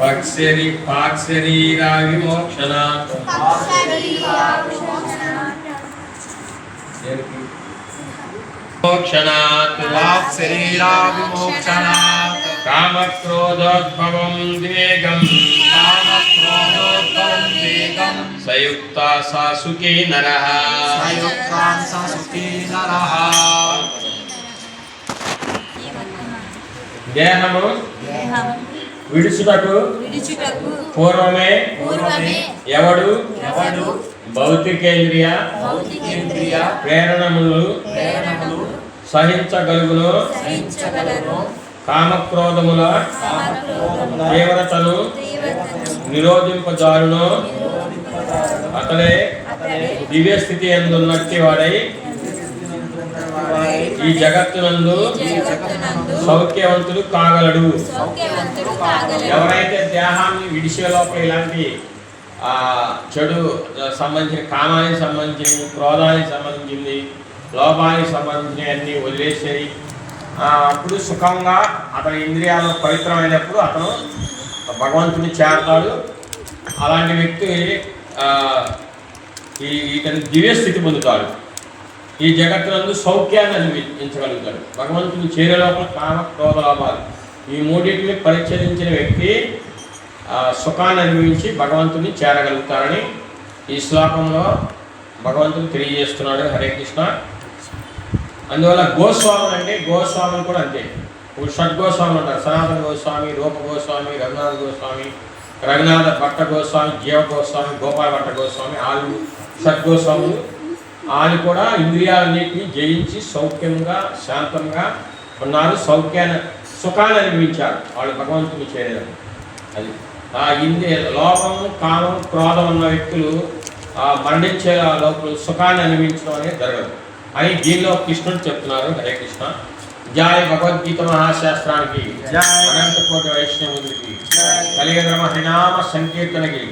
పక్షరి పాక్షరీరా విమోక్షణ మోక్షణాత్ శరీరావిమోక్షణాత్ కామక్రోధోద్భవం ద్వేగం. కామక్రోధోద్భవం వేగం సయుక్త సాసుకే నర. సయుక్తాం సంసుఖీ నరః. దేహము దేహం విడుచుటకు పూర్వమే పూర్వమే ఎవడు ఎవడు భౌతికేంద్రియ భౌతికేంద్రియ ప్రేరణములు ప్రేరణలు సహించగలుగును సహించగలరు కామక్రోధముల తీవ్రతను నిరోధింపజారును. అతడే దివ్య స్థితి ఎందున్నట్టి వాడై ఈ జగత్తునందు సౌఖ్యవంతుడు కాగలడు. ఎవరైతే దేహాన్ని విడిచే లోపల ఇలాంటి ఆ, చెడు సంబంధించిన కామానికి సంబంధించి క్రోధానికి సంబంధించింది లోపానికి సంబంధించిన అన్ని వదిలేసేది ఆ, అప్పుడు సుఖంగా అతని ఇంద్రియాలు పవిత్రమైనప్పుడు అతను భగవంతుని చేరతాడు. అలాంటి వ్యక్తి ఈ ఇతని దివ్య స్థితి పొందుతాడు. ఈ జగత్తునందు సౌఖ్యాన్ని అనుభవించగలుగుతాడు. భగవంతుని చేరే లోపల కామ క్రోధలాభాలు ఈ మూడింటిని పరిచ్ఛేదించిన వ్యక్తి సుఖాన్ని అనుభవించి భగవంతుని చేరగలుగుతారని ఈ శ్లోకంలో భగవంతుడు తెలియజేస్తున్నాడు హరే కృష్ణ. అందువల్ల గోస్వాములు అంటే గోస్వాములు కూడా అంతే. ఇప్పుడు షడ్గోస్వాములు అంటారు. సనాతన గోస్వామి రూప గోస్వామి రఘునాథ గోస్వామి రఘునాథ భట్ట గోస్వామి జీవ గోస్వామి గోపాల భట్ట గోస్వామి ఆలు షడ్గోస్వాములు వాళ్ళు కూడా ఇంద్రియాలన్నింటినీ జయించి సౌఖ్యంగా శాంతంగా ఉన్నారు సౌఖ్యాన్ని సుఖాన్ని అనుభవించారు వాళ్ళు భగవంతుని చేరారు అది ఆ ఇంద్రియ లోపము కామం క్రోధం ఉన్న వ్యక్తులు ఆ మరణించే లోపల సుఖాన్ని అనుభవించడం అనేది జరగదు అని దీనిలో కృష్ణుడు చెప్తున్నారు హరే కృష్ణ జాయ్ భగవద్గీత మహాశాస్త్రానికి జై. అనంత కోటి వైష్ణవుడికి జై. కలియుగ హరినామ సంకీర్తనకి.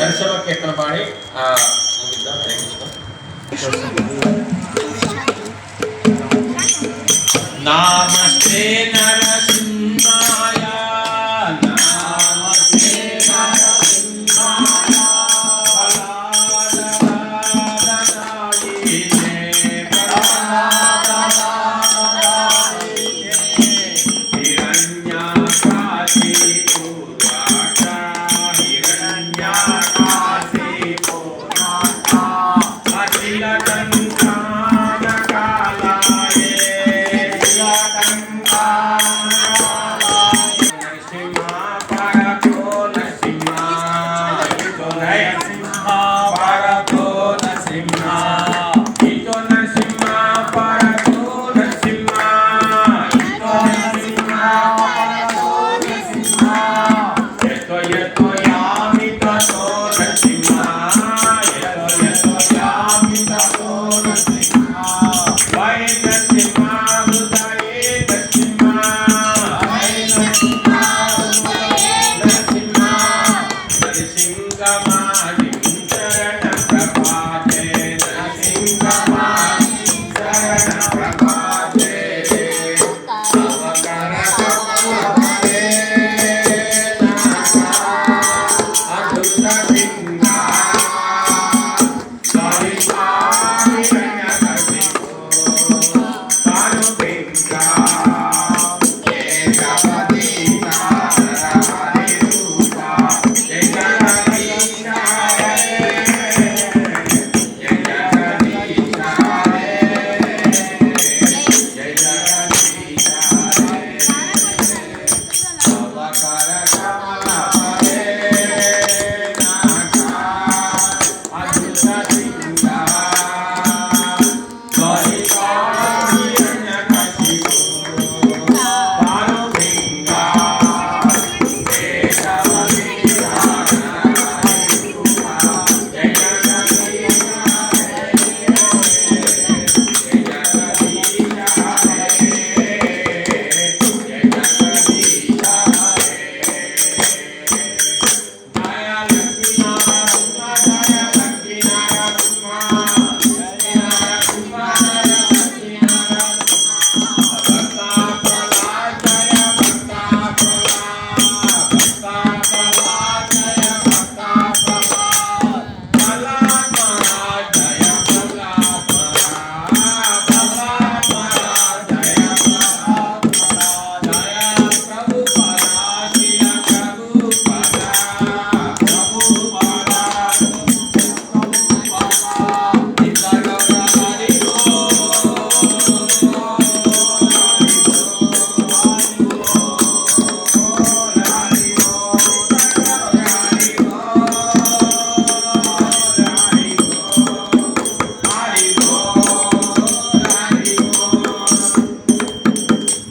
దర్శన కీర్తన పాడి ఆ, ముగిద్దాం. హరే కృష్ణ నమస్తే నరసింహాయ నమస్తే నరసింహాయ. Grazie.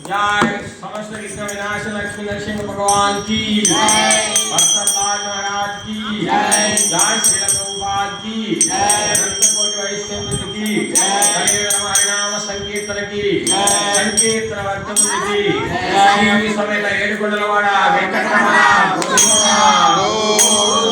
जय समस्त विघ्न विनाश लक्ष्मी नरसिंह भगवान की जय। भक्तपाल महाराज की जय। जय श्री रघुपाल की जय। अनंत कोटि वैष्णव की जय। हरे राम हरे नाम संकीर्तन की जय। संकीर्तन वर्तम की जय। శ్రీ సమేత ఏడుకొండలవాడ వెంకటరమణ గోవింద